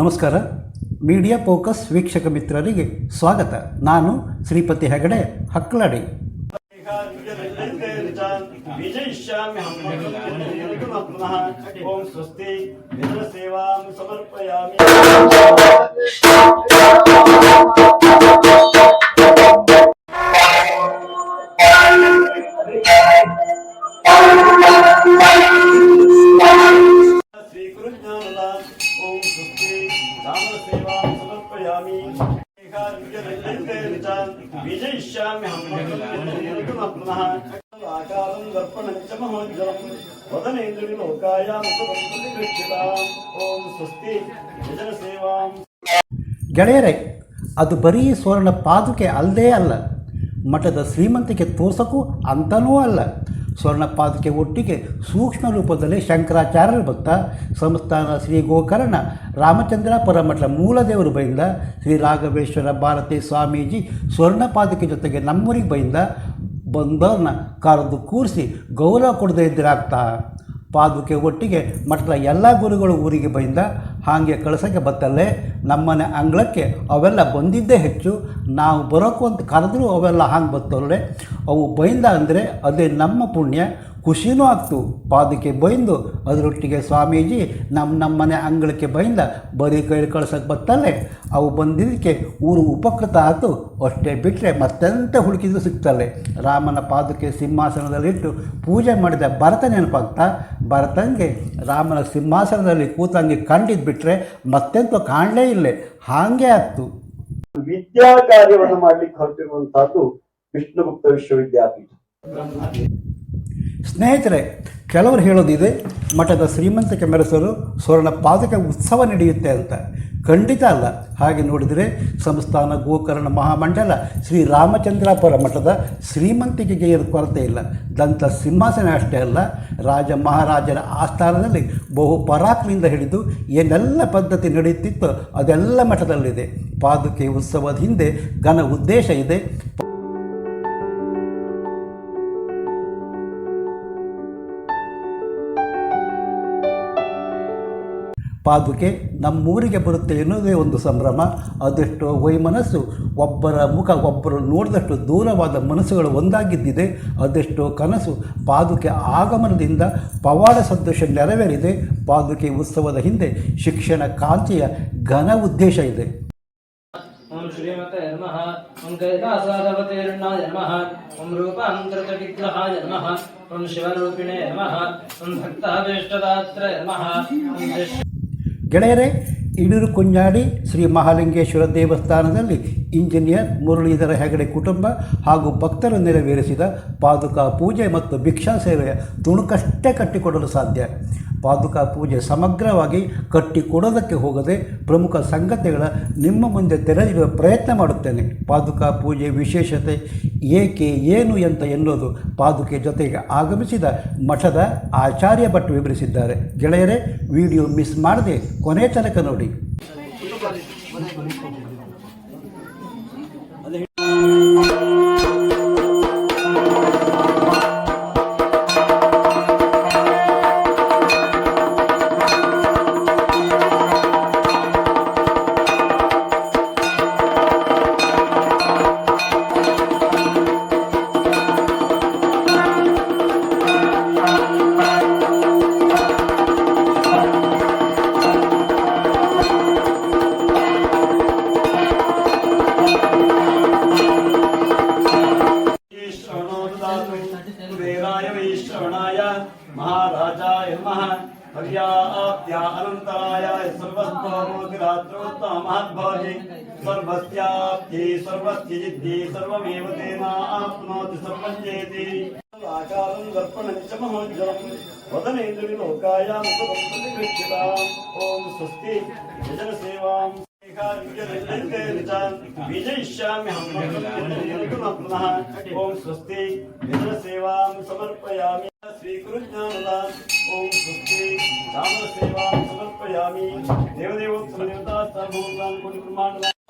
ನಮಸ್ಕಾರ. Media focus ವೀಕ್ಷಕ ಮಿತ್ರರಿಗೆ ಸ್ವಾಗತ. ನಾನು ಶ್ರೀಪತಿ ಹೆಗಡೆ ಹಕ್ಕಳಡಿ ಓಂ ಸ್ವಸ್ತಿ ಸಮರ್ಪಯಾಮಿ. ಗೆಳೆಯರೇ, ಅದು ಬರೀ ಸುವರ್ಣ ಪಾದುಕೆ ಅಲ್ಲದೇ ಅಲ್ಲ, ಮಠದ ಶ್ರೀಮಂತಿಕೆ ತೋರ್ಸೋಕ್ಕೂ ಅಂತಲೂ ಅಲ್ಲ. ಸ್ವರ್ಣ ಪಾದುಕೆ ಒಟ್ಟಿಗೆ ಸೂಕ್ಷ್ಮ ರೂಪದಲ್ಲಿ ಶಂಕರಾಚಾರ್ಯರು ಭಕ್ತ, ಸಂಸ್ಥಾನ ಶ್ರೀ ಗೋಕರ್ಣ, ರಾಮಚಂದ್ರ ಮಠದ ಮೂಲದೇವರು ಬೈಂದ, ಶ್ರೀ ರಾಘವೇಶ್ವರ ಭಾರತಿ ಸ್ವಾಮೀಜಿ ಸ್ವರ್ಣ ಪಾದುಕೆ ಜೊತೆಗೆ ನಮ್ಮೂರಿಗೆ ಬೈಂದ, ಬಂದವ್ರನ್ನ ಕರೆದು ಕೂರಿಸಿ ಗೌರವ ಕೊಡದೇ ಇದ್ರಾಗ್ತಾ ಪಾದುಕೆ ಒಟ್ಟಿಗೆ ಮಠದ ಎಲ್ಲ ಗುರುಗಳು ಊರಿಗೆ ಬೈಂದ ಹಾಗೆ ಕಳ್ಸೋಕ್ಕೆ ಬತ್ತಲ್ಲೇ ನಮ್ಮನೆ ಅಂಗಳಕ್ಕೆ ಅವೆಲ್ಲ ಬಂದಿದ್ದೇ ಹೆಚ್ಚು. ನಾವು ಬರೋಕ್ಕೂ ಅಂತ ಕರೆದ್ರೂ ಅವೆಲ್ಲ ಹಾಂಗೆ ಬತ್ತಲ್ಲೇ. ಅವು ಬೈಂದ ಅಂದರೆ ಅದೇ ನಮ್ಮ ಪುಣ್ಯ. ಖುಷಿನೂ ಆಗ್ತು. ಪಾದಕ್ಕೆ ಬೈಂದು, ಅದರೊಟ್ಟಿಗೆ ಸ್ವಾಮೀಜಿ ನಮ್ಮ ನಮ್ಮನೆ ಅಂಗಳಕ್ಕೆ ಬೈಂದ, ಬರೀ ಕೈ ಕಳ್ಸೋಕ್ಕೆ ಬತ್ತಲ್ಲೇ? ಅವು ಬಂದಿದ್ದಕ್ಕೆ ಊರು ಉಪಕೃತ ಆಯಿತು ಅಷ್ಟೇ ಬಿಟ್ಟರೆ ಮತ್ತೆಂತ ಹುಡುಕಿದ್ರು ಸಿಗ್ತಲ್ಲೇ ರಾಮನ ಪಾದಕ್ಕೆ ಸಿಂಹಾಸನದಲ್ಲಿಟ್ಟು ಪೂಜೆ ಮಾಡಿದ ಭರತ ನೆನಪಾಗ್ತಾ? ಭರತಂಗೆ ರಾಮನ ಸಿಂಹಾಸನದಲ್ಲಿ ಕೂತಂಗೆ ಕಂಡಿದ್ದು ಬಿಟ್ಟರೆ ಮತ್ತೆಂತೂ ಕಾಣಲೇ ಇಲ್ಲೇ. ಹಾಗೆ ಆಯ್ತು ವಿದ್ಯಾ ಕಾರ್ಯವನ್ನು ಮಾಡಲಿಕ್ಕೆ ಹೊರಟಿರುವಂತಹದ್ದು ವಿಷ್ಣುಗುಪ್ತ ವಿಶ್ವವಿದ್ಯಾಪೀಠ. ಸ್ನೇಹಿತರೆ, ಕೆಲವರು ಹೇಳೋದಿದೆ, ಮಠದ ಶ್ರೀಮಂತ ಮೆರೆಸಲು ಸ್ವರ್ಣ ಪಾದಕ ಉತ್ಸವ ನಡೆಯುತ್ತೆ ಅಂತ. ಖಂಡಿತ ಅಲ್ಲ. ಹಾಗೆ ನೋಡಿದರೆ ಸಂಸ್ಥಾನ, ಗೋಕರ್ಣ, ಮಹಾಮಂಡಲ, ಶ್ರೀ ರಾಮಚಂದ್ರಾಪುರ ಮಠದ ಶ್ರೀಮಂತಿಕೆಗೆ ಏನು ಕೊರತೆ ಇಲ್ಲ. ದಂತ ಸಿಂಹಾಸನ ಅಷ್ಟೇ ಅಲ್ಲ. ರಾಜ ಮಹಾರಾಜರ ಆಸ್ಥಾನದಲ್ಲಿ ಬಹು ಪರಾಕ್ನಿಂದ ಹಿಡಿದು ಏನೆಲ್ಲ ಪದ್ಧತಿ ನಡೆಯುತ್ತಿತ್ತೋ ಅದೆಲ್ಲ ಮಠದಲ್ಲಿದೆ. ಪಾದುಕೆ ಉತ್ಸವದ ಹಿಂದೆ ಘನ ಉದ್ದೇಶ ಇದೆ. ಪಾದುಕೆ ನಮ್ಮೂರಿಗೆ ಬರುತ್ತೆ ಎನ್ನುವುದೇ ಒಂದು ಸಂಭ್ರಮ. ಅದೆಷ್ಟೋ ವೈಮನಸ್ಸು ಒಬ್ಬರ ಮುಖ ಒಬ್ಬರು ನೋಡಿದಷ್ಟು ದೂರವಾದ ಮನಸ್ಸುಗಳು ಒಂದಾಗಿದ್ದಿದೆ, ಅದೆಷ್ಟೋ ಕನಸು ಪಾದುಕೆ ಆಗಮನದಿಂದ ಪವಾಡ ಸಂತೋಷ ನೆರವೇರಿದೆ, ಪಾದುಕೆ ಉತ್ಸವದ ಹಿಂದೆ ಶಿಕ್ಷಣ ಕಾಂತಿಯ ಘನ ಉದ್ದೇಶ ಇದೆ. ಓಂ ಶ್ರೀಮತೆ ನಮಃ. ಓಂ ಕೈಲಾಸಾದವತೀರ್ಣಾಯ ನಮಃ. ಓಂ ರೂಪಾಂತರವಿಗ್ರಹಾಯ ನಮಃ. ಓಂ ಶಿವರೂಪಿಣೇ ನಮಃ. ಓಂ ಭಕ್ತಾಭೀಷ್ಟದಾತ್ರ ನಮಃ. ಗೆಳೆಯರೇ ಇಡೂರು ಕುಂಜಾಡಿ ಶ್ರೀ ಮಹಾಲಿಂಗೇಶ್ವರ ದೇವಸ್ಥಾನದಲ್ಲಿ ಇಂಜಿನಿಯರ್ ಮುರಳೀಧರ ಹೆಗಡೆ ಕುಟುಂಬ ಹಾಗೂ ಭಕ್ತರು ನೆರವೇರಿಸಿದ ಪಾದುಕಾ ಪೂಜೆ ಮತ್ತು ಭಿಕ್ಷಾ ಸೇವೆಯ ತುಣುಕಷ್ಟೇ ಕಟ್ಟಿಕೊಡಲು ಸಾಧ್ಯ. ಪಾದುಕಾ ಪೂಜೆ ಸಮಗ್ರವಾಗಿ ಕಟ್ಟಿಕೊಡೋದಕ್ಕೆ ಹೋಗದೆ ಪ್ರಮುಖ ಸಂಗತಿಗಳ ನಿಮ್ಮ ಮುಂದೆ ತೆರೆದಿಡುವ ಪ್ರಯತ್ನ ಮಾಡುತ್ತೇನೆ. ಪಾದುಕಾ ಪೂಜೆ ವಿಶೇಷತೆ ಏಕೆ, ಏನು ಅಂತ ಎನ್ನುವುದು ಪಾದುಕೆ ಜೊತೆಗೆ ಆಗಮಿಸಿದ ಮಠದ ಆಚಾರ್ಯ ಭಟ್ ವಿವರಿಸಿದ್ದಾರೆ. ಗೆಳೆಯರೇ, ವಿಡಿಯೋ ಮಿಸ್ ಮಾಡದೆ ಕೊನೆ ತನಕ ನೋಡಿ. Amen. यजिद्धि सर्वमेव तेना आप्नोति सर्वं जयति आकारं दर्पणं च महोज्ज्वलं वदनेन्द्रविलोकायामुपदक्षिताम् ॐ स्वस्ति यजनसेवाम् बीजयिष्याम्यहं ॐ स्वस्ति यजनसेवां समर्पयामि। श्रीकुरुज्ञानदान् ॐ स्वस्ति रामसेवां समर्पयामि। देवदेवोत्सवदेवता सर्वभूतान् कुटुम्बाण्डान्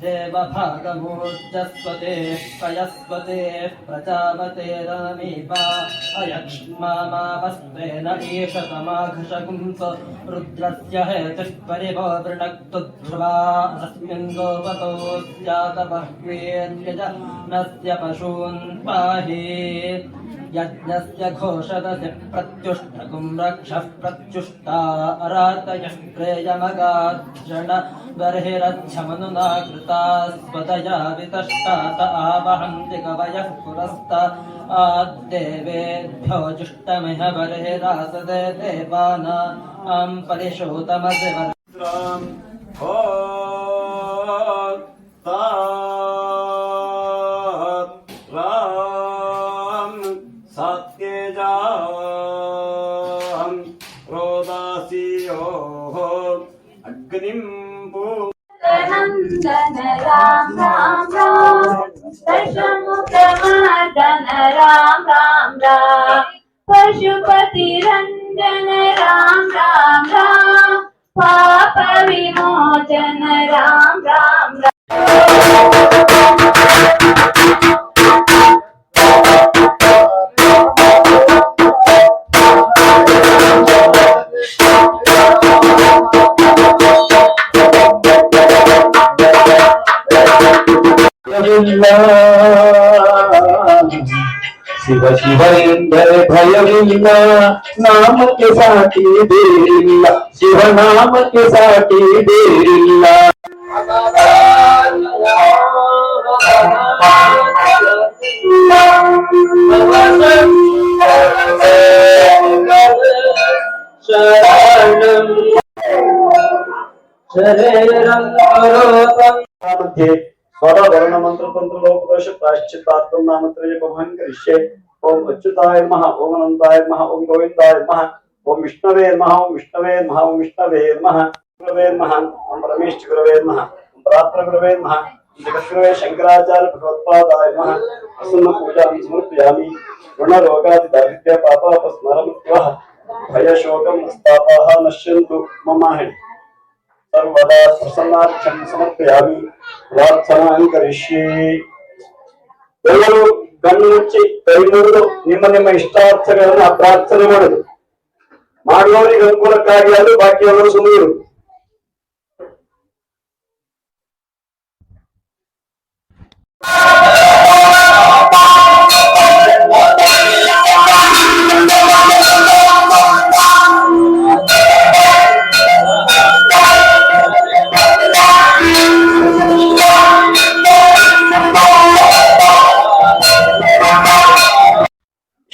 देवभागमूर्जस्वते, पयस्वते, प्रजापते रामीपा अयक्ष्मामावस्तेन एषतमाघषगुंस रुद्रस्य हेतुष्परिभो वृणक्तुध्रुवा, अस्मिन् गोपतो स्यातबह्वेर्यज नस्य पशून् पाहि। यज्ञस्य घोषदसि प्रत्युष्टकुं रक्षः प्रत्युष्टा अरातयः प्रेयमगार्जन बर्हिरच्छमनुना कृता स्वदया वितष्टात आवहन्ति कवयः पुरस्ता वर തേജാം രോദാസിയോ അഗ്നിം പൂ നന്ദന രാം രാം രാം ദശമുഖമർദന രാം രാം രാം പശുപതി രഞ്ജന രാം രാം രാം പാപ വിമോചന രാം രാം രാം शिव शिव इंद्र भय नाम के साथी देरिल्ला शिव नाम के साथी देरिल्ला शरण शरणं ಪ್ರಾಶ್ಚಿತ್ತಾತ್ಮ ನಾಮತ್ರಯ ಭವನ್ ಕರಿಷ್ಯೆ ಓಂ ಅಚ್ಯುತಾಯ ನಮಃ ಓಂ ಅನಂತಾಯ ನಮಃ ಓಂ ಗೋವಿಂದಾಯ ನಮಃ ಓಂ ವಿಷ್ಣವೇ ನಮಃ ಓಂ ವಿಷ್ಣವೇ ನಮಃ ಓಂ ವಿಷ್ಣವೇ ನಮಃ ಗುರವೇ ನಮಃ ಓಂ ರಮೇಶ್ ಗುರವೇ ನಮಃ ಓಂ ಪರಾತ್ಮ ಗುರವೇ ನಮಃ ಓಂ ಜಗದ್ಗುರವೇ ಶಂಕರಾಚಾರ್ಯ ಭಗವತ್ಪಾದಾಯ ನಮಃ ಪ್ರಸನ್ನ ಪೂಜಾಂ ಸಮರ್ಪಯಾಮಿ ಋಣ ರೋಗಾದಿ ದಾರಿದ್ರ್ಯ ಪಾಪಾಪ ಸ್ಮರಮತ್ಯಃ ಭಯ ಶೋಕಂ ನಸ್ತಾಪಾಹ ನಶ್ಯಂತು ಮಮ ಹೇಳಿ ಸರ್ವದಾ ಪ್ರಸನ್ನಾರ್ಥಂ ಸಮರ್ಪಯಾಮಿ ಪ್ರಾರ್ಥನಾಂ ಕರಿಷ್ಯೆ ಎಲ್ಲರೂ ಕಣ್ಣು ಮುಚ್ಚಿ ಕೈ ಮುಗಿದು ನಿಮ್ಮ ನಿಮ್ಮ ಇಷ್ಟಾರ್ಥಗಳನ್ನ ಪ್ರಾರ್ಥನೆ ಮಾಡುದು ಮಾಡುವವರಿಗೆ ಅನುಕೂಲಕ್ಕಾಗಿ ಅದು ಬಾಕಿಯವರು ಸುಮ್ಮನೆ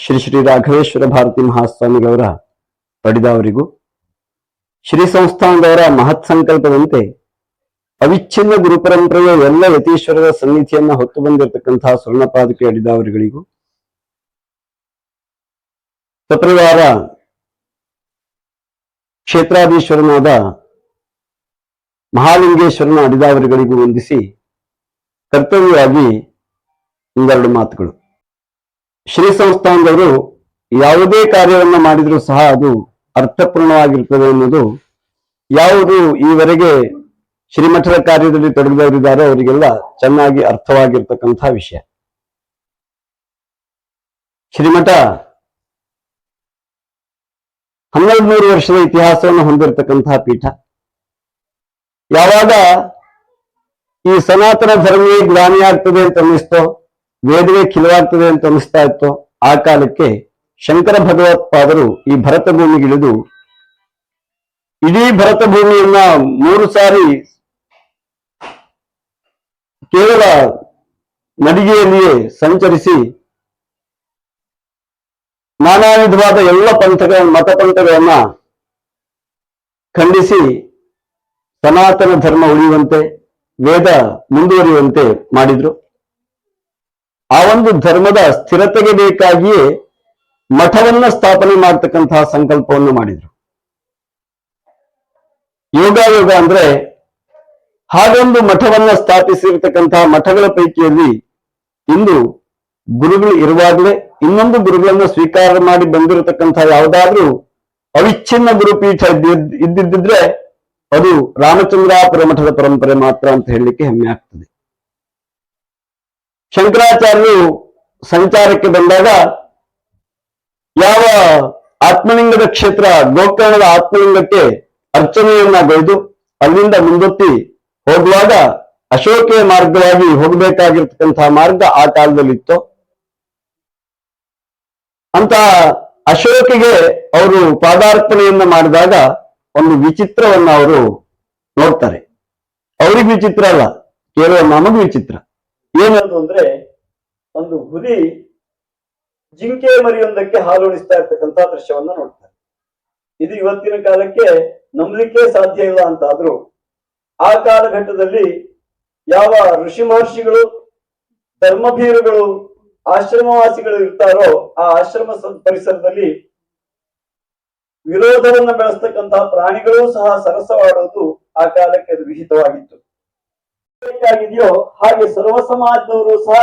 ಶ್ರೀ ಶ್ರೀ ರಾಘವೇಶ್ವರ ಭಾರತಿ ಮಹಾಸ್ವಾಮಿಗಳವರ ಪಡೆದವರಿಗೂ, ಶ್ರೀ ಸಂಸ್ಥಾನದವರ ಮಹತ್ ಸಂಕಲ್ಪದಂತೆ ಅವಿಚ್ಛಿನ್ನ ಗುರುಪರಂಪರೆಯ ಎಲ್ಲ ಯತೀಶ್ವರರ ಸನ್ನಿಧಿಯನ್ನ ಹೊತ್ತು ಬಂದಿರತಕ್ಕಂತಹ ಸ್ವರ್ಣಪಾದಕೆ ಅಡಿದಾವರಿಗಳಿಗೂ ಸಪರಿವಾರ ಕ್ಷೇತ್ರಾಧೀಶ್ವರನಾದ ಮಹಾಲಿಂಗೇಶ್ವರನ ಅಡಿದಾವರಿಗಳಿಗೂ ವಂದಿಸಿ ಕರ್ತವ್ಯವಾಗಿ ಒಂದೆರಡು ಮಾತುಗಳು. ಶ್ರೀ ಸಂಸ್ಥಾನದವರು ಯಾವುದೇ ಕಾರ್ಯವನ್ನು ಮಾಡಿದರೂ ಸಹ ಅದು ಅರ್ಥಪೂರ್ಣವಾಗಿರ್ತದೆ ಅನ್ನೋದು ಯಾವುದು ಈವರೆಗೆ ಶ್ರೀಮಠದ ಕಾರ್ಯದಲ್ಲಿ ತೊಡಗಿದವರಿದ್ದಾರೆ ಅವರಿಗೆಲ್ಲ ಚೆನ್ನಾಗಿ ಅರ್ಥವಾಗಿರ್ತಕ್ಕಂಥ ವಿಷಯ. ಶ್ರೀಮಠ ಹನ್ನೆರಡು ನೂರು ವರ್ಷದ ಇತಿಹಾಸವನ್ನು ಹೊಂದಿರತಕ್ಕಂತಹ ಪೀಠ. ಯಾವಾಗ ಈ ಸನಾತನ ಧರ್ಮೀಯ ಗ್ಲಾನಿ ಆಗ್ತದೆ ಅಂತ ಅನ್ನಿಸ್ತೋ ವೇದವೇ ಖಿಲವಾಗ್ತದೆ ಅಂತ ಅನಿಸ್ತಾ ಇತ್ತು. ಆ ಕಾಲಕ್ಕೆ ಶಂಕರ ಭಗವತ್ಪಾದರು ಈ ಭರತ ಭೂಮಿಗಿಳಿದು ಇಡೀ ಭರತ ಭೂಮಿಯನ್ನ ಮೂರು ಸಾರಿ ಕೇವಲ ನಡಿಗೆಯಲ್ಲಿಯೇ ಸಂಚರಿಸಿ ನಾನಾ ವಿಧವಾದ ಎಲ್ಲ ಪಂಥಗಳ ಮತ ಪಂಥಗಳನ್ನ ಖಂಡಿಸಿ ಸನಾತನ ಧರ್ಮ ಉಳಿಯುವಂತೆ, ವೇದ ಮುಂದುವರಿಯುವಂತೆ ಮಾಡಿದ್ರು. ಆ ಒಂದು ಧರ್ಮದ ಸ್ಥಿರತೆಗೆ ಬೇಕಾಗಿಯೇ ಮಠವನ್ನ ಸ್ಥಾಪನೆ ಮಾಡ್ತಕ್ಕಂತಹ ಸಂಕಲ್ಪವನ್ನು ಮಾಡಿದ್ರು. ಯೋಗಾಯೋಗ ಯೋಗ ಅಂದ್ರೆ ಹಾಗೊಂದು ಮಠವನ್ನ ಸ್ಥಾಪಿಸಿರ್ತಕ್ಕಂತಹ ಮಠಗಳ ಪೈಕಿಯಲ್ಲಿ ಇಂದು ಗುರುಗಳು ಇರುವಾಗಲೇ ಇನ್ನೊಂದು ಗುರುಗಳನ್ನ ಸ್ವೀಕಾರ ಮಾಡಿ ಬಂದಿರತಕ್ಕಂತಹ ಯಾವುದಾದ್ರೂ ಅವಿಚ್ಛಿನ್ನ ಗುರುಪೀಠ ಇದ್ದಿದ್- ಇದ್ದಿದ್ದಿದ್ರೆ ಅದು ರಾಮಚಂದ್ರಾಪುರ ಮಠದ ಪರಂಪರೆ ಮಾತ್ರ ಅಂತ ಹೇಳಲಿಕ್ಕೆ ಹೆಮ್ಮೆ ಆಗ್ತದೆ. ಶಂಕರಾಚಾರ್ಯರು ಸಂಚಾರಕ್ಕೆ ಬಂದಾಗ ಯಾವ ಆತ್ಮಲಿಂಗದ ಕ್ಷೇತ್ರ, ಗೋಕರ್ಣದ ಆತ್ಮಲಿಂಗಕ್ಕೆ ಅರ್ಚನೆಯನ್ನ ಗೈದು ಅಲ್ಲಿಂದ ಮುಂದೊತ್ತಿ ಹೋಗುವಾಗ ಅಶೋಕೆಯ ಮಾರ್ಗವಾಗಿ ಹೋಗಬೇಕಾಗಿರ್ತಕ್ಕಂತಹ ಮಾರ್ಗ ಆ ಕಾಲದಲ್ಲಿತ್ತು. ಅಂತ ಅಶೋಕಿಗೆ ಅವರು ಪಾದಾರ್ಪಣೆಯನ್ನ ಮಾಡಿದಾಗ ಒಂದು ವಿಚಿತ್ರವನ್ನ ಅವರು ನೋಡ್ತಾರೆ. ಅವ್ರಿಗೆ ವಿಚಿತ್ರ ಅಲ್ಲ ಕೇವಲ ನಮಗೂ ವಿಚಿತ್ರ. ಏನದು ಅಂದ್ರೆ ಒಂದು ಹುಲಿ ಜಿಂಕೆ ಮರಿಯೊಂದಕ್ಕೆ ಹಾಲುಣಿಸ್ತಾ ಇರ್ತಕ್ಕಂತ ದೃಶ್ಯವನ್ನ ನೋಡ್ತಾರೆ. ಇದು ಇವತ್ತಿನ ಕಾಲಕ್ಕೆ ನಂಬಲಿಕ್ಕೆ ಸಾಧ್ಯ ಇಲ್ಲ ಅಂತಾದ್ರೂ ಆ ಕಾಲಘಟ್ಟದಲ್ಲಿ ಯಾವ ಋಷಿ ಮಹರ್ಷಿಗಳು, ಧರ್ಮಭೀರುಗಳು, ಆಶ್ರಮವಾಸಿಗಳು ಇರ್ತಾರೋ ಆ ಆಶ್ರಮ ಪರಿಸರದಲ್ಲಿ ವಿರೋಧವನ್ನು ಬೆಳೆಸ್ತಕ್ಕಂತಹ ಪ್ರಾಣಿಗಳು ಸಹ ಸರಸವಾಡುವುದು ಆ ಕಾಲಕ್ಕೆ ಅದು ವಿಹಿತವಾಗಿತ್ತು. ಬೇಕಾಗಿದೆಯೋ ಹಾಗೆ ಸರ್ವ ಸಮಾಜದವರು ಸಹ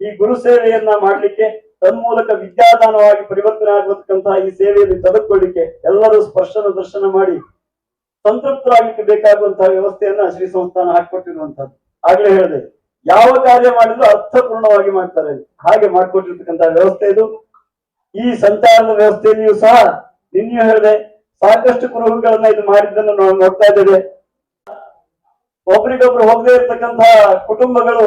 ಈ ಗುರು ಸೇವೆಯನ್ನ ಮಾಡ್ಲಿಕ್ಕೆ ತನ್ಮೂಲಕ ವಿದ್ಯಾದಾನವಾಗಿ ಪರಿವರ್ತನೆ ಆಗತಕ್ಕಂತಹ ಈ ಸೇವೆಯಲ್ಲಿ ತೊಡಗಿಕೊಳ್ಳಿಕ್ಕೆ ಎಲ್ಲರೂ ಸ್ಪರ್ಶನ ದರ್ಶನ ಮಾಡಿ ಸಂತೃಪ್ತರಾಗಲಿಕ್ಕೆ ಬೇಕಾಗುವಂತಹ ವ್ಯವಸ್ಥೆಯನ್ನ ಶ್ರೀ ಸಂಸ್ಥಾನ ಹಾಕಿಕೊಟ್ಟಿರುವಂತಹದ್ದು ಆಗ್ಲೇ ಹೇಳಿದೆ, ಯಾವ ಕಾರ್ಯ ಮಾಡಿದ್ರು ಅರ್ಥಪೂರ್ಣವಾಗಿ ಮಾಡ್ತಾರೆ. ಹಾಗೆ ಮಾಡ್ಕೊಟ್ಟಿರ್ತಕ್ಕಂತಹ ವ್ಯವಸ್ಥೆ ಇದು. ಈ ಸಂಚಾರದ ವ್ಯವಸ್ಥೆಯಲ್ಲಿಯೂ ಸಹ ನಿನ್ನೆಯೂ ಹೇಳಿದೆ, ಸಾಕಷ್ಟು ಕುರುಹುಗಳನ್ನ ಇದು ಮಾಡಿದ್ದನ್ನು ನಾವು ನೋಡ್ತಾ ಇದ್ದೇವೆ. ಒಬ್ರಿಗೊಬ್ರು ಹೋಗದೇ ಇರ್ತಕ್ಕಂತಹ ಕುಟುಂಬಗಳು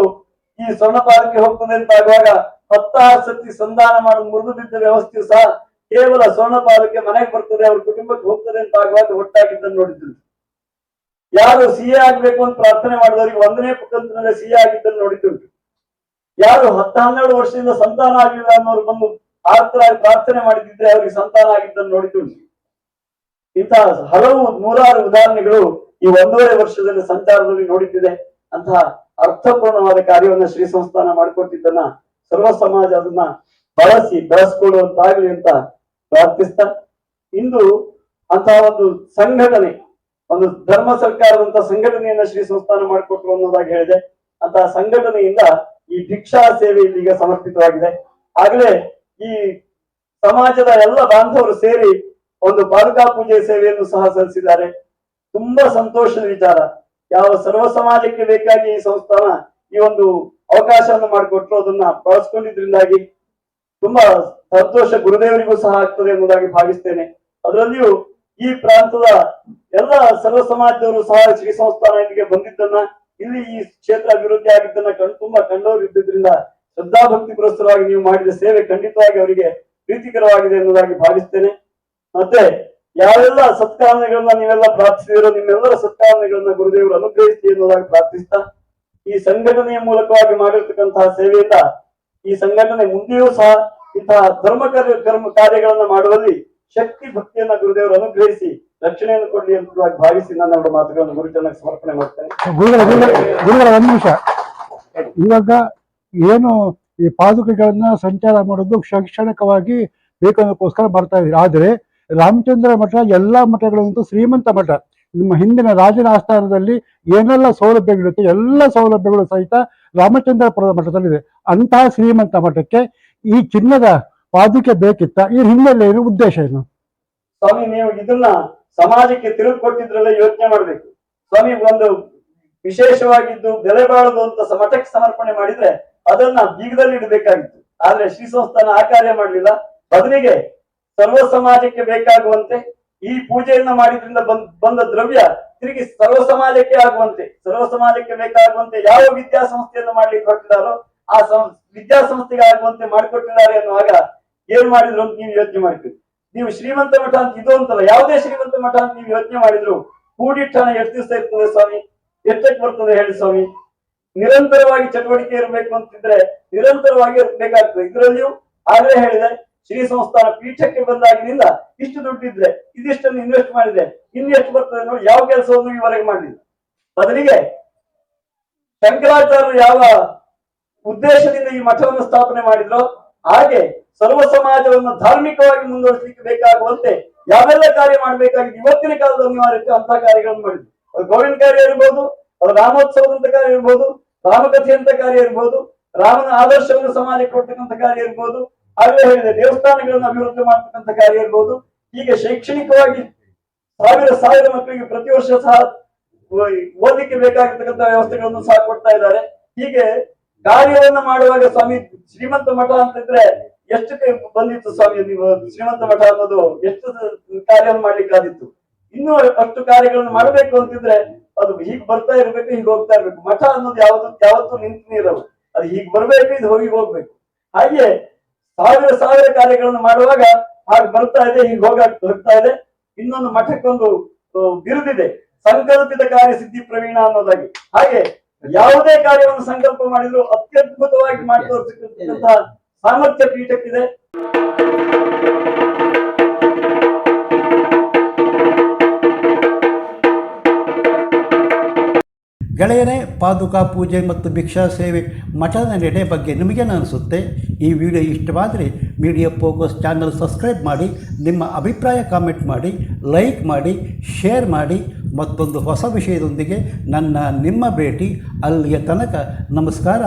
ಈ ಸ್ವರ್ಣಪಾದಕ್ಕೆ ಹೋಗ್ತದೆ ಅಂತ ಆಗುವಾಗ ಹತ್ತಾರು ಸತಿ ಸಂಧಾನ ಮಾಡಿ ಮುರಿದು ಬಿದ್ದ ವ್ಯವಸ್ಥೆಯು ಸಹ ಕೇವಲ ಸ್ವರ್ಣಪಾದಕ್ಕೆ ಮನೆಗೆ ಬರ್ತದೆ, ಅವ್ರ ಕುಟುಂಬಕ್ಕೆ ಹೋಗ್ತದೆ ಅಂತ ಆಗುವಾಗ ಒಟ್ಟಾಗಿದ್ದನ್ನು ನೋಡಿದ್ರು ಯಾರು ಸಿಎ ಆಗ್ಬೇಕು ಅಂತ ಪ್ರಾರ್ಥನೆ ಮಾಡಿದವರಿಗೆ ಒಂದನೇ ಕಂತಿನಲ್ಲಿ ಸಿಎ ಆಗಿದ್ದನ್ನು ನೋಡಿದ್ದುಂಟು ಯಾರು ಹತ್ತ ಹನ್ನೆರಡು ವರ್ಷದಿಂದ ಸಂತಾನ ಆಗಿಲ್ಲ ಅನ್ನೋರು ಬಂದು ಆರ್ತರಾಗಿ ಪ್ರಾರ್ಥನೆ ಮಾಡಿದ್ರೆ ಅವರಿಗೆ ಸಂತಾನ ಆಗಿದ್ದನ್ನು ನೋಡಿದ್ದುಂಟು ಇಂತಹ ಹಲವು ನೂರಾರು ಉದಾಹರಣೆಗಳು ಈ ಒಂದೂವರೆ ವರ್ಷದಲ್ಲಿ ಸಂಚಾರದಲ್ಲಿ ನೋಡುತ್ತಿದೆ ಅಂತ ಅರ್ಥಪೂರ್ಣವಾದ ಕಾರ್ಯವನ್ನ ಶ್ರೀ ಸಂಸ್ಥಾನ ಮಾಡಿಕೊಟ್ಟಿದ್ದನ್ನ ಸರ್ವ ಸಮಾಜ ಅದನ್ನ ಬಳಸಿ, ಬೆಳೆಸ್ಕೊಳ್ಳುವಂತಾಗ್ಲಿ ಅಂತ ಪ್ರಾರ್ಥಿಸ್ತಾ, ಇಂದು ಅಂತಹ ಒಂದು ಸಂಘಟನೆ, ಒಂದು ಧರ್ಮ ಸರ್ಕಾರದಂತ ಸಂಘಟನೆಯನ್ನ ಶ್ರೀ ಸಂಸ್ಥಾನ ಮಾಡಿಕೊಟ್ರು ಅನ್ನೋದಾಗಿ ಹೇಳಿದೆ. ಅಂತಹ ಸಂಘಟನೆಯಿಂದ ಈ ಭಿಕ್ಷಾ ಸೇವೆ ಈಗ ಸಮರ್ಪಿತವಾಗಿದೆ. ಆಗಲೇ ಈ ಸಮಾಜದ ಎಲ್ಲ ಬಾಂಧವರು ಸೇರಿ ಒಂದು ಪಾದುಕಾ ಪೂಜೆ ಸೇವೆಯನ್ನು ಸಹ ಸಲ್ಲಿಸಿದ್ದಾರೆ. ತುಂಬಾ ಸಂತೋಷದ ವಿಚಾರ. ಯಾವ ಸರ್ವ ಸಮಾಜಕ್ಕೆ ಬೇಕಾಗಿ ಈ ಸಂಸ್ಥಾನ ಈ ಒಂದು ಅವಕಾಶವನ್ನು ಮಾಡಿಕೊಟ್ರು ಅದನ್ನ ಬಳಸ್ಕೊಂಡಿದ್ರಿಂದಾಗಿ ತುಂಬಾ ಸಂತೋಷ ಗುರುದೇವರಿಗೂ ಸಹ ಆಗ್ತದೆ ಎಂಬುದಾಗಿ ಭಾವಿಸ್ತೇನೆ. ಅದರಲ್ಲಿಯೂ ಈ ಪ್ರಾಂತದ ಎಲ್ಲ ಸರ್ವ ಸಮಾಜದವರು ಸಹ ಶ್ರೀ ಸಂಸ್ಥಾನ ಇಲ್ಲಿಗೆ ಬಂದಿದ್ದನ್ನ, ಇಲ್ಲಿ ಈ ಕ್ಷೇತ್ರ ಅಭಿವೃದ್ಧಿ ಆಗಿದ್ದನ್ನ ಕಣ್ ತುಂಬಾ ಕಂಡವರು ಇದ್ದಿದ್ರಿಂದ ಶ್ರದ್ಧಾಭಕ್ತಿ ಪುರಸ್ಸರವಾಗಿ ನೀವು ಮಾಡಿದ ಸೇವೆ ಖಂಡಿತವಾಗಿ ಅವರಿಗೆ ಪ್ರೀತಿಕರವಾಗಿದೆ ಎನ್ನುವುದಾಗಿ ಭಾವಿಸ್ತೇನೆ. ಮತ್ತೆ ಯಾವೆಲ್ಲ ಸತ್ಕಾರಣೆಗಳನ್ನ ನೀವೆಲ್ಲ ಪ್ರಾರ್ಥಿಸಿದಿರೋ, ನಿಮ್ಮೆಲ್ಲರ ಸತ್ಕಾರಣೆಗಳನ್ನ ಗುರುದೇವರು ಅನುಗ್ರಹಿಸಿ ಎನ್ನುವುದಾಗಿ ಪ್ರಾರ್ಥಿಸ್ತಾ, ಈ ಸಂಘಟನೆಯ ಮೂಲಕವಾಗಿ ಮಾಡಿರ್ತಕ್ಕಂತಹ ಸೇವೆಯಿಂದ ಈ ಸಂಘಟನೆ ಮುಂದೆಯೂ ಸಹ ಇಂತಹ ಧರ್ಮ ಕಾರ್ಯ ಕರ್ಮ ಕಾರ್ಯಗಳನ್ನ ಮಾಡುವಲ್ಲಿ ಶಕ್ತಿ ಭಕ್ತಿಯನ್ನ ಗುರುದೇವರು ಅನುಗ್ರಹಿಸಿ, ರಕ್ಷಣೆಯನ್ನು ಕೊಡಲಿ ಎಂಬುದಾಗಿ ಭಾವಿಸಿ ನನ್ನ ಎರಡು ಮಾತುಗಳನ್ನು ಗುರುಜನಕ್ಕೆ ಸಮರ್ಪಣೆ ಮಾಡ್ತೇನೆ. ಇವಾಗ ಏನು ಈ ಪಾದುಕೆಗಳನ್ನ ಸಂಚಾರ ಮಾಡೋದು ಶೈಕ್ಷಣಿಕವಾಗಿ ಬೇಕನ್ನೋಕ್ಕೋಸ್ಕರ ಬರ್ತಾ ಇದ್ದೀರಿ? ಆದರೆ ರಾಮಚಂದ್ರ ಮಠ, ಎಲ್ಲ ಮಠಗಳಂತೂ ಶ್ರೀಮಂತ ಮಠ. ನಿಮ್ಮ ಹಿಂದಿನ ರಾಜನ ಆಸ್ಥಾನದಲ್ಲಿ ಏನೆಲ್ಲ ಸೌಲಭ್ಯಗಳಿರುತ್ತೆ ಎಲ್ಲ ಸೌಲಭ್ಯಗಳು ಸಹಿತ ರಾಮಚಂದ್ರಪುರದ ಮಠದಲ್ಲಿದೆ. ಅಂತಹ ಶ್ರೀಮಂತ ಮಠಕ್ಕೆ ಈ ಚಿನ್ನದ ಪಾದಿಕೆ ಬೇಕಿತ್ತ? ಈ ಹಿನ್ನೆಲೆ ಏನು ಉದ್ದೇಶ ಏನು? ಸ್ವಾಮಿ, ನೀವು ಇದನ್ನ ಸಮಾಜಕ್ಕೆ ತಿರುಗಿ ಕೊಟ್ಟಿದ್ರಲ್ಲ ಯೋಚನೆ ಮಾಡ್ಬೇಕು. ಸ್ವಾಮಿ, ಒಂದು ವಿಶೇಷವಾಗಿದ್ದು ಬೆಲೆ ಬಾಳದು ಅಂತ ಮಠಕ್ಕೆ ಸಮರ್ಪಣೆ ಮಾಡಿದ್ರೆ ಅದನ್ನ ಬೀಗದಲ್ಲಿ ಇಡಬೇಕಾಗಿತ್ತು. ಆದ್ರೆ ಶ್ರೀ ಸಂಸ್ಥಾನ ಆ ಕಾರ್ಯ ಮಾಡಲಿಲ್ಲ. ಬದಲಿಗೆ ಸರ್ವ ಸಮಾಜಕ್ಕೆ ಬೇಕಾಗುವಂತೆ ಈ ಪೂಜೆಯನ್ನ ಮಾಡಿದ್ರಿಂದ ಬಂದ್, ಬಂದ ದ್ರವ್ಯ ತಿರುಗಿ ಸರ್ವ ಸಮಾಜಕ್ಕೆ ಆಗುವಂತೆ, ಸರ್ವ ಸಮಾಜಕ್ಕೆ ಬೇಕಾಗುವಂತೆ ಯಾವ ವಿದ್ಯಾಸಂಸ್ಥೆಯನ್ನು ಮಾಡ್ಲಿಕ್ಕೆ ಹೊರಟಿದಾರೋ ಆ ಸಂ- ವಿದ್ಯಾಸಂಸ್ಥೆಗೆ ಆಗುವಂತೆ ಮಾಡಿಕೊಟ್ಟಿದ್ದಾರೆ ಅನ್ನುವಾಗ ಏನ್ ಮಾಡಿದ್ರು ಅಂತ ನೀವು ಯೋಚನೆ ಮಾಡ್ತೀವಿ ನೀವು ಶ್ರೀಮಂತ ಮಠ ಅಂತ ಇದು ಅಂತಲ್ಲ, ಯಾವುದೇ ಶ್ರೀಮಂತ ಮಠ ಅಂತ ನೀವು ಯೋಚನೆ ಮಾಡಿದ್ರು, ಕೂಡಿಟ್ಟಣ ಎಷ್ಟು ದಿವಸ ಇರ್ತದೆ ಸ್ವಾಮಿ? ಎಷ್ಟಕ್ಕೆ ಬರ್ತದೆ ಹೇಳಿ ಸ್ವಾಮಿ? ನಿರಂತರವಾಗಿ ಚಟುವಟಿಕೆ ಇರಬೇಕು ಅಂತಿದ್ರೆ ನಿರಂತರವಾಗಿ ಬೇಕಾಗ್ತದೆ ಇದರಲ್ಲಿಯೂ ಆಗ್ಲೇ ಹೇಳಿದೆ ಶ್ರೀ ಸಂಸ್ಥಾನ ಪೀಠಕ್ಕೆ ಬಂದಾಗಿನಿಂದ ಇಷ್ಟು ದುಡ್ಡಿದ್ರೆ, ಇದಿಷ್ಟನ್ನು ಇನ್ವೆಸ್ಟ್ ಮಾಡಿದೆ ಇನ್ನು ಎಷ್ಟು ಬರ್ತದೆ ನೋಡಿ, ಯಾವ ಕೆಲಸವನ್ನು ಈವರೆಗೆ ಮಾಡಲಿಲ್ಲ ಬದಲಿಗೆ ಶಂಕರಾಚಾರ್ಯರು ಯಾವ ಉದ್ದೇಶದಿಂದ ಈ ಮಠವನ್ನು ಸ್ಥಾಪನೆ ಮಾಡಿದ್ರು, ಹಾಗೆ ಸರ್ವ ಸಮಾಜವನ್ನು ಧಾರ್ಮಿಕವಾಗಿ ಮುಂದುವರಿಸಲಿಕ್ಕೆ ಬೇಕಾಗುವಂತೆ ಯಾವೆಲ್ಲ ಕಾರ್ಯ ಮಾಡಬೇಕಾಗಿ ಇವತ್ತಿನ ಕಾಲದ ಅನಿವಾರ್ಯತೆ ಅಂತ ಕಾರ್ಯಗಳನ್ನು ಮಾಡಿದ್ರು. ಅದು ಗೋವಿಂದ ಕಾರ್ಯ ಇರ್ಬೋದು, ಅದು ರಾಮೋತ್ಸವದಂತ ಕಾರ್ಯ ಇರ್ಬೋದು, ರಾಮಕಥೆ ಅಂತ ಕಾರ್ಯ ಇರ್ಬೋದು, ರಾಮನ ಆದರ್ಶವನ್ನು ಸಮಾಜಕ್ಕೆ ಕೊಡ್ತಕ್ಕಂಥ ಕಾರ್ಯ ಇರ್ಬೋದು ಆಗಲೇ ಹೇಳಿದೆ, ದೇವಸ್ಥಾನಗಳನ್ನು ಅಭಿವೃದ್ಧಿ ಮಾಡ್ತಕ್ಕಂಥ ಕಾರ್ಯ ಇರ್ಬೋದು. ಹೀಗೆ ಶೈಕ್ಷಣಿಕವಾಗಿ ಸಾವಿರ ಸಾವಿರ ಮಕ್ಕಳಿಗೆ ಪ್ರತಿ ವರ್ಷ ಸಹ ಓದಲಿಕ್ಕೆ ಬೇಕಾಗಿರ್ತಕ್ಕಂಥ ವ್ಯವಸ್ಥೆಗಳನ್ನು ಸಹ ಕೊಡ್ತಾ ಇದ್ದಾರೆ. ಹೀಗೆ ಕಾರ್ಯವನ್ನ ಮಾಡುವಾಗ ಸ್ವಾಮಿ ಶ್ರೀಮಂತ ಮಠ ಅಂತಿದ್ರೆ ಎಷ್ಟು ಬಂದಿತ್ತು ಸ್ವಾಮಿ, ನೀವು ಶ್ರೀಮಂತ ಮಠ ಅನ್ನೋದು ಎಷ್ಟು ಕಾರ್ಯವನ್ನು ಮಾಡ್ಲಿಕ್ಕಾದಿತ್ತು ಇನ್ನೂ ಅಷ್ಟು ಕಾರ್ಯಗಳನ್ನು ಮಾಡಬೇಕು ಅಂತಿದ್ರೆ ಅದು ಹೀಗೆ ಬರ್ತಾ ಇರ್ಬೇಕು, ಹೀಗೆ ಹೋಗ್ತಾ ಇರ್ಬೇಕು. ಮಠ ಅನ್ನೋದು ಯಾವತ್ತು ಯಾವತ್ತು ನಿಂತು ನೀರವು ಅದು ಹೀಗೆ ಬರ್ಬೇಕು, ಇದು ಹೋಗಿ ಹೋಗ್ಬೇಕು. ಹಾಗೆ ಸಾವಿರ ಸಾವಿರ ಕಾರ್ಯಗಳನ್ನು ಮಾಡುವಾಗ ಹಾಗೆ ಬರ್ತಾ ಇದೆ, ಹೀಗೆ ಹೋಗ ಹೋಗ್ತಾ ಇದೆ. ಇನ್ನೊಂದು ಮಠಕ್ಕೊಂದು ಬಿರುದಿದೆ. ಸಂಕಲ್ಪಿತ ಕಾರ್ಯ ಸಿದ್ಧಿ ಪ್ರವೀಣ ಅನ್ನೋದಾಗಿ. ಹಾಗೆ ಯಾವುದೇ ಕಾರ್ಯವನ್ನು ಸಂಕಲ್ಪ ಮಾಡಿದ್ರು ಅತ್ಯದ್ಭುತವಾಗಿ ಮಾಡಿ ಸಾಮರ್ಥ್ಯ ಪೀಠಕ್ಕಿದೆ. ಗೆಳೆಯರೇ, ಪಾದುಕಾ ಪೂಜೆ ಮತ್ತು ಭಿಕ್ಷಾ ಸೇವೆ ಮಠದ ನೆಡೆ ಬಗ್ಗೆ ನಿಮಗೇನು ಅನಿಸುತ್ತೆ ಈ ವಿಡಿಯೋ ಇಷ್ಟವಾದರೆ ಮೀಡಿಯಾ ಫೋಕಸ್ ಚಾನಲ್ ಸಬ್ಸ್ಕ್ರೈಬ್ ಮಾಡಿ, ನಿಮ್ಮ ಅಭಿಪ್ರಾಯ ಕಾಮೆಂಟ್ ಮಾಡಿ, ಲೈಕ್ ಮಾಡಿ, ಶೇರ್ ಮಾಡಿ. ಮತ್ತೊಂದು ಹೊಸ ವಿಷಯದೊಂದಿಗೆ ನನ್ನ ನಿಮ್ಮ ಭೇಟಿ ಅಲ್ಲಿಯ ತನಕ. ನಮಸ್ಕಾರ,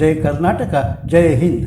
ಜೈ ಕರ್ನಾಟಕ, ಜೈ ಹಿಂದ್.